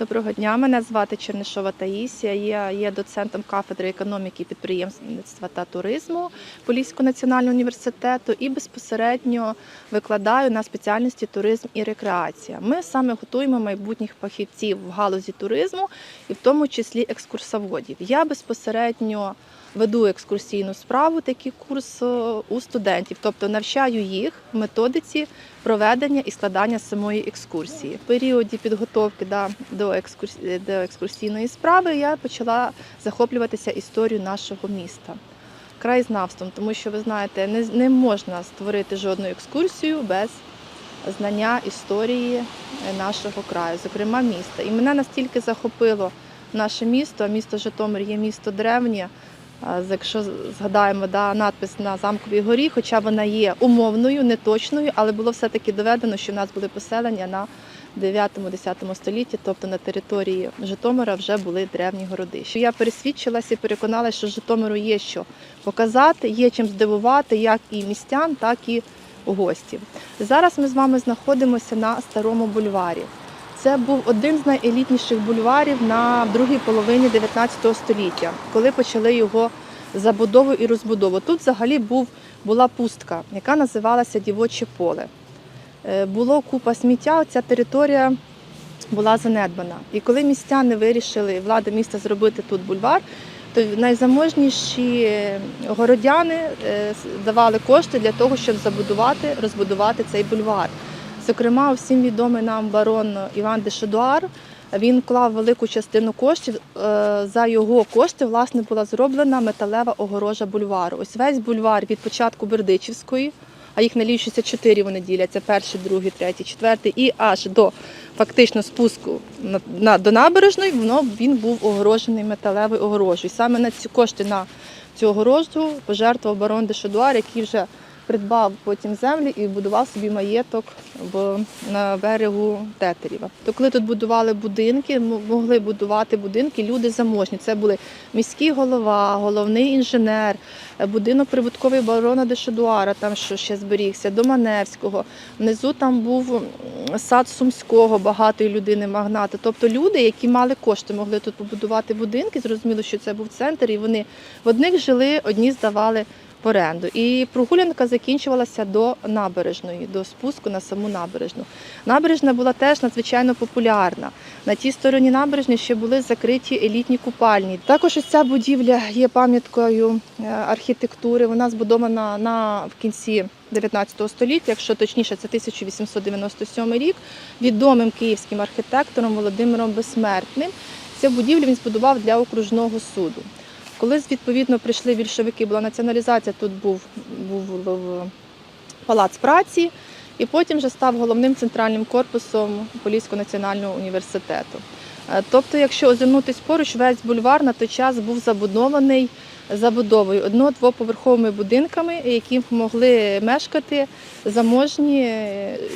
Доброго дня, мене звати Чернишова Таїсія. Я є доцентом кафедри економіки, підприємництва та туризму Поліського національного університету і безпосередньо викладаю на спеціальності туризм і рекреація. Ми саме готуємо майбутніх фахівців в галузі туризму і в тому числі екскурсоводів. Я безпосередньо веду екскурсійну справу, такий курс е, у студентів, тобто навчаю їх методиці проведення і складання самої екскурсії. В періоді підготовки да, до, до екскурсійної справи я почала захоплюватися історією нашого міста. Краєзнавством, тому що ви знаєте, не, не можна створити жодну екскурсію без знання історії нашого краю, зокрема міста. І мене настільки захопило наше місто, місто Житомир є місто древнє. Якщо згадаємо да, надпис на замковій горі, хоча вона є умовною, неточною, але було все-таки доведено, що в нас були поселення на 9-10 столітті, тобто на території Житомира вже були древні городища. Я пересвідчилася і переконалася, що Житомиру є що показати, є чим здивувати як і містян, так і гостів. Зараз ми з вами знаходимося на старому бульварі. Це був один з найелітніших бульварів на другій половині 19 століття, коли почали його забудову і розбудову. Тут взагалі був, була пустка, яка називалася Дівоче поле. Е, Було купа сміття, ця територія була занедбана. І коли містяни вирішили, влада міста зробити тут бульвар, то найзаможніші е, городяни е, давали кошти для того, щоб забудувати, розбудувати цей бульвар. Зокрема, всім відомий нам барон Іван де Шедуар. Він вклав велику частину коштів. Е, За його кошти власне була зроблена металева огорожа бульвару. Ось весь бульвар від початку Бердичівської, а їх налічується чотири. Вони діляться: перший, другий, третій, четвертий, і аж до фактично спуску на, до набережної. Воно він був огорожений металевою огорожею. Саме на ці кошти на цю огорожу пожертвував барон де Шедуар, який вже придбав потім землі і будував собі маєток в, на берегу Тетерєва. То коли тут будували будинки, могли будувати будинки люди заможні. Це були міський голова, головний інженер, е, будинок прибутковий барона де Шедуара, там що ще зберігся, Доманевського. Внизу там був сад Сумського, багатої людини, магната. Тобто люди, які мали кошти, могли тут побудувати будинки. Зрозуміло, що це був центр, і вони в одних жили, одні здавали в оренду. І прогулянка закінчувалася до набережної, до спуску на саму набережну. Набережна була теж надзвичайно популярна. На тій стороні набережної ще були закриті елітні купальні. Також ось ця будівля є пам'яткою е, архітектури. Вона збудована на в кінці 19 століття, якщо точніше, це 1897 рік, відомим київським архітектором Володимиром Безсмертним. Цю будівлю він збудував для окружного суду. Коли відповідно прийшли більшовики, була націоналізація, тут був, був, був палац праці, і потім вже став головним центральним корпусом Поліського національного університету. Е, Тобто, якщо озирнутись поруч, весь бульвар на той час був забудований забудовою одно-двоповерховими будинками, які могли мешкати заможні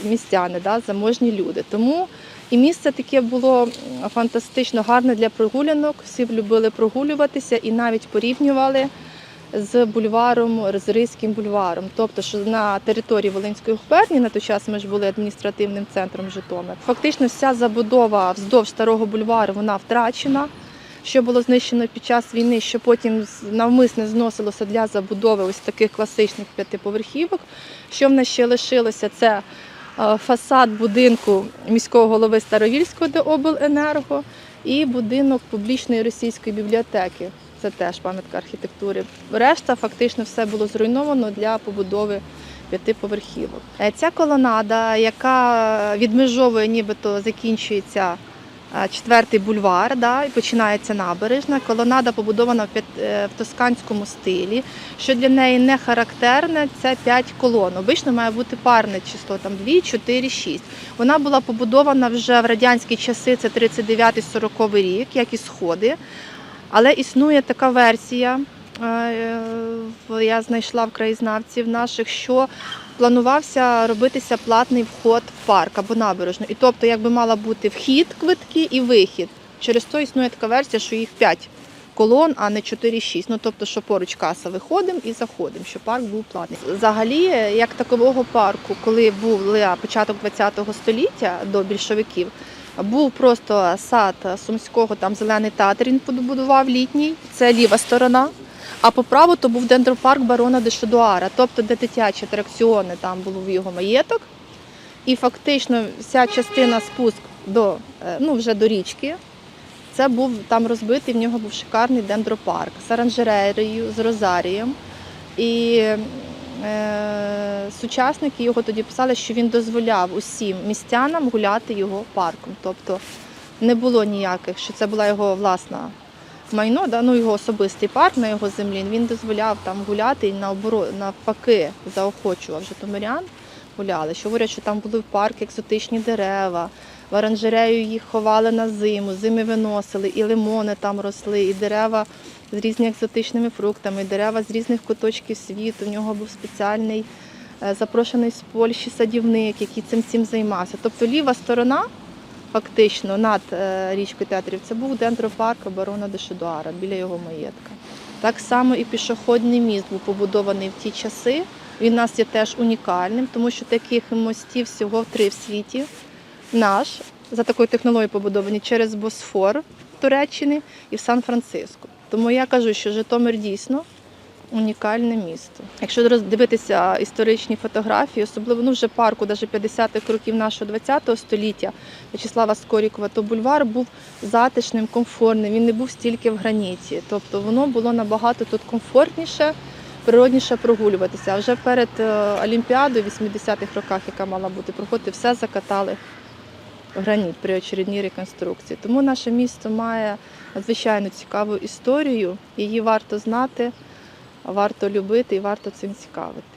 містяни, да, заможні люди. Тому і місце таке було фантастично гарне для прогулянок. Всі любили прогулюватися і навіть порівнювали з бульваром, з Ризьким бульваром. Тобто, що на території Волинської губернії на той час ми ж були адміністративним центром Житомир. Фактично, вся забудова вздовж старого бульвару вона втрачена. Що було знищено під час війни, що потім навмисне зносилося для забудови ось таких класичних п'ятиповерхівок. Що в нас ще лишилося? Це е, фасад будинку міського голови Старовільського де обленерго і будинок публічної російської бібліотеки. Це теж пам'ятка архітектури. Решта фактично все було зруйновано для побудови п'ятиповерхівок. Е, Ця колонада, яка відмежовує, нібито закінчується е, четвертий бульвар, да, і починається набережна. Колонада побудована в, е, тосканському стилі. Що для неї не характерне, це 5 колон. Обично має бути парне число, там 2, 4, 6. Вона була побудована вже в радянські часи, це 39-40 рік, як і сходи. Але існує така версія, е, я знайшла в краєзнавців наших, що планувався робитися платний вход в парк або набережну. І тобто, якби мала бути вхід квитки і вихід. Через то існує така версія, що їх 5 колон, а не 4-6. Ну тобто, що поруч каса виходимо і заходимо, що парк був платний. Взагалі, як такового парку, коли був початок ХХ століття до більшовиків, Був просто сад Сумського, там зелений театр він побудував літній, це ліва сторона. А по праву то був дендропарк барона де Шедуара, тобто де дитячі атракціони, там було в його маєток. І фактично вся частина спуск до, е, ну, вже до річки, це був там розбитий, в нього був шикарний дендропарк з оранжереєю, з розарієм. І е, сучасники його тоді писали, що він дозволяв усім містянам гуляти його парком. Тобто не було ніяких, що це була його власна майно, да, ну, його особистий парк на його землі. Він дозволяв там гуляти і навпаки заохочував житомирян гуляли. Що говорять, що там були в парку екзотичні дерева, в оранжерею їх ховали на зиму, зими виносили, і лимони там росли, і дерева з різними екзотичними фруктами, і дерева з різних куточків світу. У нього був спеціальний запрошений з Польщі садівник, який цим всім займався. Тобто ліва сторона. Фактично над е, річкою театрів це був дендропарк оборона Дешедуара біля його маєтка. Так само і пішохідний міст був побудований в ті часи. Він у нас є теж унікальним, тому що таких мостів всього три в світі. Наш за такою технологією побудовані через Босфор в Туреччині і в Сан-Франциско. Тому я кажу, що Житомир дійсно унікальне місто. Якщо роз- дивитися історичні фотографії, особливо ну, вже парку, навіть 50-х років нашого 20-го століття В'ячеслава Скорікова, то бульвар був затишним, комфортним, він не був стільки в граніті. Тобто воно було набагато тут комфортніше, природніше прогулюватися. А вже перед е, Олімпіадою в 80-х роках, яка мала бути проходити, все закатали граніт при очередній реконструкції. Тому наше місто має надзвичайно цікаву історію, її варто знати, варто любити і варто цим цікавити.